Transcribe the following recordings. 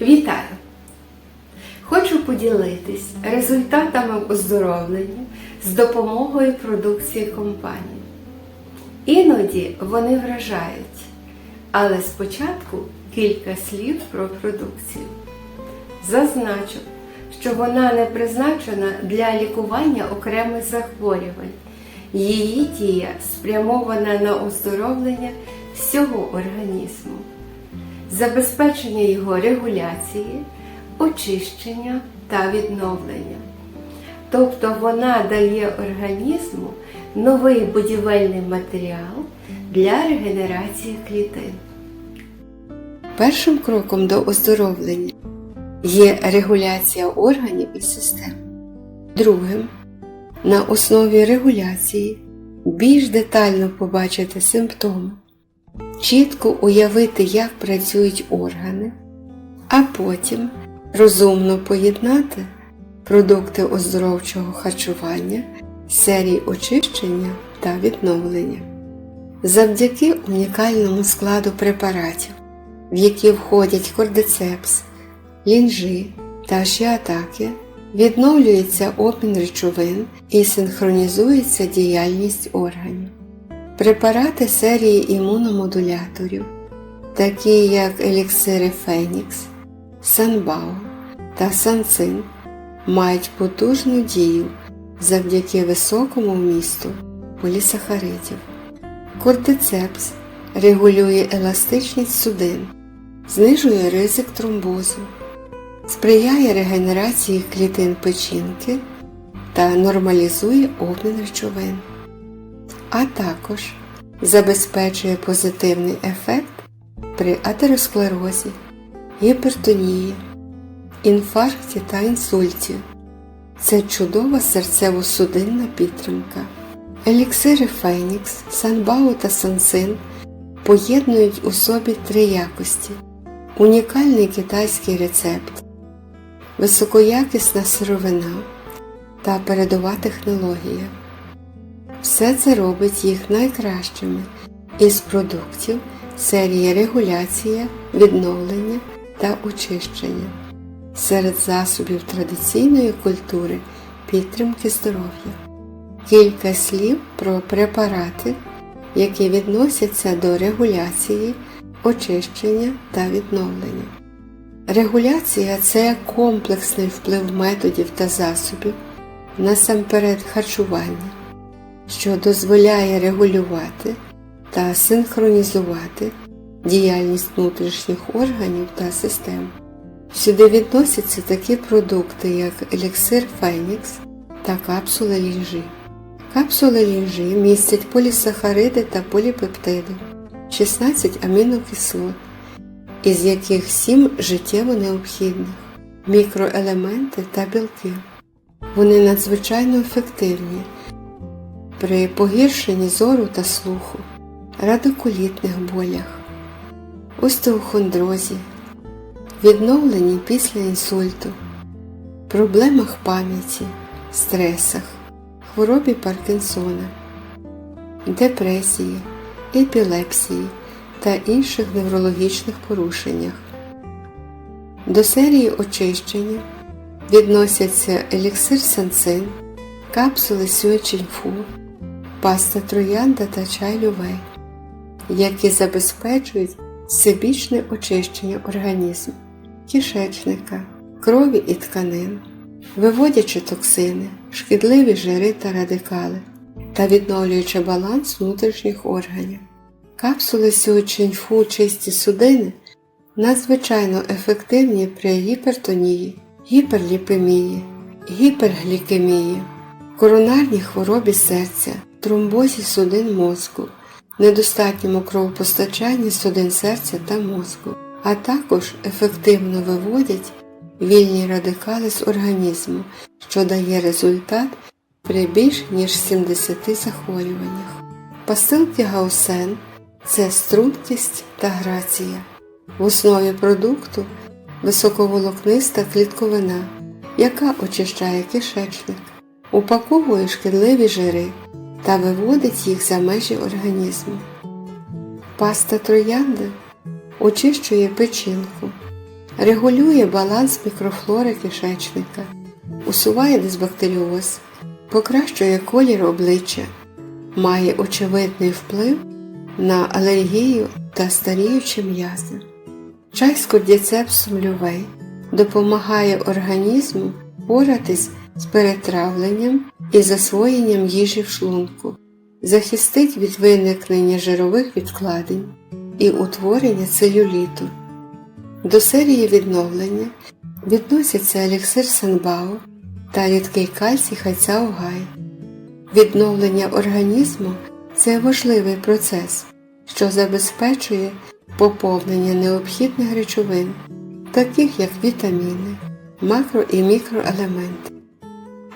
Вітаю! Хочу поділитись результатами оздоровлення з допомогою продукції компанії. Іноді вони вражають, але спочатку кілька слів про продукцію. Зазначу, що вона не призначена для лікування окремих захворювань. Її дія спрямована на оздоровлення всього організму, забезпечення його регуляції, очищення та відновлення. Тобто вона дає організму новий будівельний матеріал для регенерації клітин. Першим кроком до оздоровлення є регуляція органів і систем. Другим на основі регуляції більш детально побачити симптоми, чітко уявити, як працюють органи, а потім розумно поєднати продукти оздоровчого харчування, серії очищення та відновлення. Завдяки унікальному складу препаратів, в які входять кордицепс, лінжи та шіатаки, відновлюється обмін речовин і синхронізується діяльність органів. Препарати серії імуномодуляторів, такі як еліксири Фенікс, Санбау та Санцин, мають потужну дію завдяки високому вмісту полісахаридів. Кортицепс регулює еластичність судин, знижує ризик тромбозу, сприяє регенерації клітин печінки та нормалізує обмін речовин, а також забезпечує позитивний ефект при атеросклерозі, гіпертонії, інфаркті та інсульті. Це чудова серцево-судинна підтримка. Еліксири Фенікс, Санбау та Сансин поєднують у собі три якості: унікальний китайський рецепт, високоякісна сировина та передова технологія. Все це робить їх найкращими із продуктів серії регуляція, відновлення та очищення серед засобів традиційної культури підтримки здоров'я. Кілька слів про препарати, які відносяться до регуляції, очищення та відновлення. Регуляція це комплексний вплив методів та засобів насамперед харчування, що дозволяє регулювати та синхронізувати діяльність внутрішніх органів та систем. Сюди відносяться такі продукти, як еліксир Фенікс та капсули лінжі. Капсули лінжі містять полісахариди та поліпептиди, 16 амінокислот, із яких 7 життєво необхідних, мікроелементи та білки. Вони надзвичайно ефективні при погіршенні зору та слуху, радикулітних болях, остеохондрозі, відновленні після інсульту, проблемах пам'яті, стресах, хворобі Паркінсона, депресії, епілепсії та інших неврологічних порушеннях. До серії очищення відносяться еліксир Сансин, капсули Сюечіньфу, паста троянда та чай лювей, які забезпечують всебічне очищення організму, кишечника, крові і тканин, виводячи токсини, шкідливі жири та радикали та відновлюючи баланс внутрішніх органів. Капсули Сюечіньфу чисті судини надзвичайно ефективні при гіпертонії, гіперліпемії, гіперглікемії, коронарній хворобі серця, тромбозі судин мозку, недостатньому кровопостачанні судин серця та мозку, а також ефективно виводять вільні радикали з організму, що дає результат при більш ніж 70 захворюваннях. Пастилки Гаусен це стрункість та грація. В основі продукту високоволокниста клітковина, яка очищає кишечник, упаковує шкідливі жири та виводить їх за межі організму. Паста троянди очищує печінку, регулює баланс мікрофлори кишечника, усуває дисбактеріоз, покращує колір обличчя, має очевидний вплив на алергію та старіючі м'язи. Чай з кордіцепсом лювей допомагає організму боратись з перетравленням і засвоєнням їжі в шлунку, захистить від виникнення жирових відкладень і утворення целюліту. До серії відновлення відносяться еліксир Санбао та рідкий кальцій Хайцяо-Гай. Відновлення організму це важливий процес, що забезпечує поповнення необхідних речовин, таких як вітаміни, макро і мікроелементи.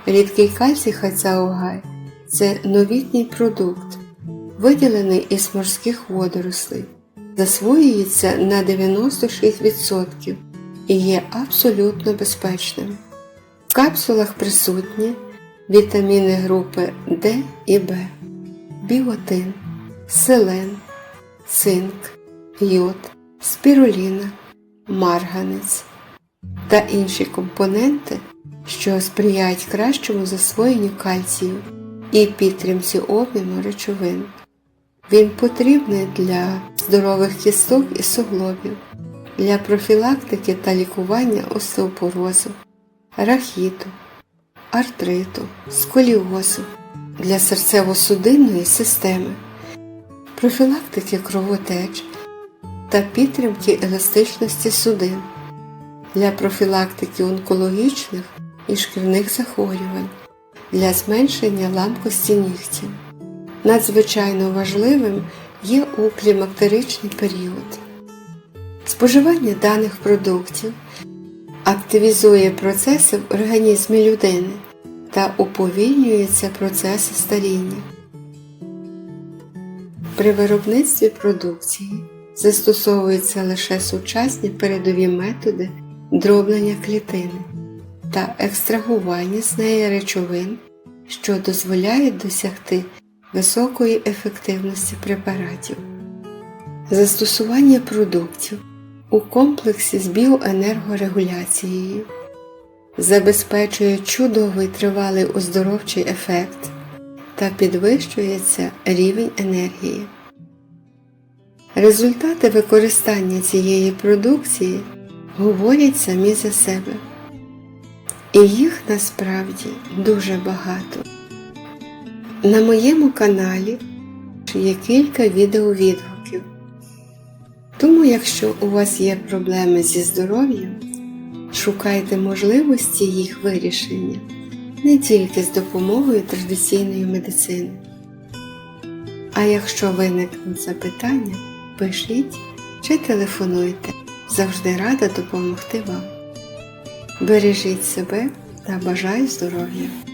Рідкий кальцій Хайцяо-Гай – це новітній продукт, виділений із морських водорослей, засвоюється на 96% і є абсолютно безпечним. В капсулах присутні вітаміни групи D і B, біотин, селен, цинк, йод, спіруліна, марганець та інші компоненти, що сприяють кращому засвоєнню кальцію і підтримці обміну речовин. Він потрібний для здорових кісток і суглобів, для профілактики та лікування остеопорозу, рахіту, артриту, сколіозу, для серцево-судинної системи, профілактики кровотеч та підтримки еластичності судин, для профілактики онкологічних і шкірних захворювань, для зменшення ламкості нігтів. Надзвичайно важливим є у клімактеричний період. Споживання даних продуктів активізує процеси в організмі людини та уповільнюються процеси старіння. При виробництві продукції застосовуються лише сучасні передові методи дроблення клітини та екстрагування з неї речовин, що дозволяють досягти високої ефективності препаратів. Застосування продуктів у комплексі з біоенергорегуляцією забезпечує чудовий тривалий оздоровчий ефект та підвищується рівень енергії. Результати використання цієї продукції говорять самі за себе, і їх насправді дуже багато. На моєму каналі є кілька відеовідгуків. Тому, якщо у вас є проблеми зі здоров'ям, шукайте можливості їх вирішення не тільки з допомогою традиційної медицини. А якщо виникнуть запитання, пишіть чи телефонуйте. Завжди рада допомогти вам. Бережіть себе та бажаю здоров'я!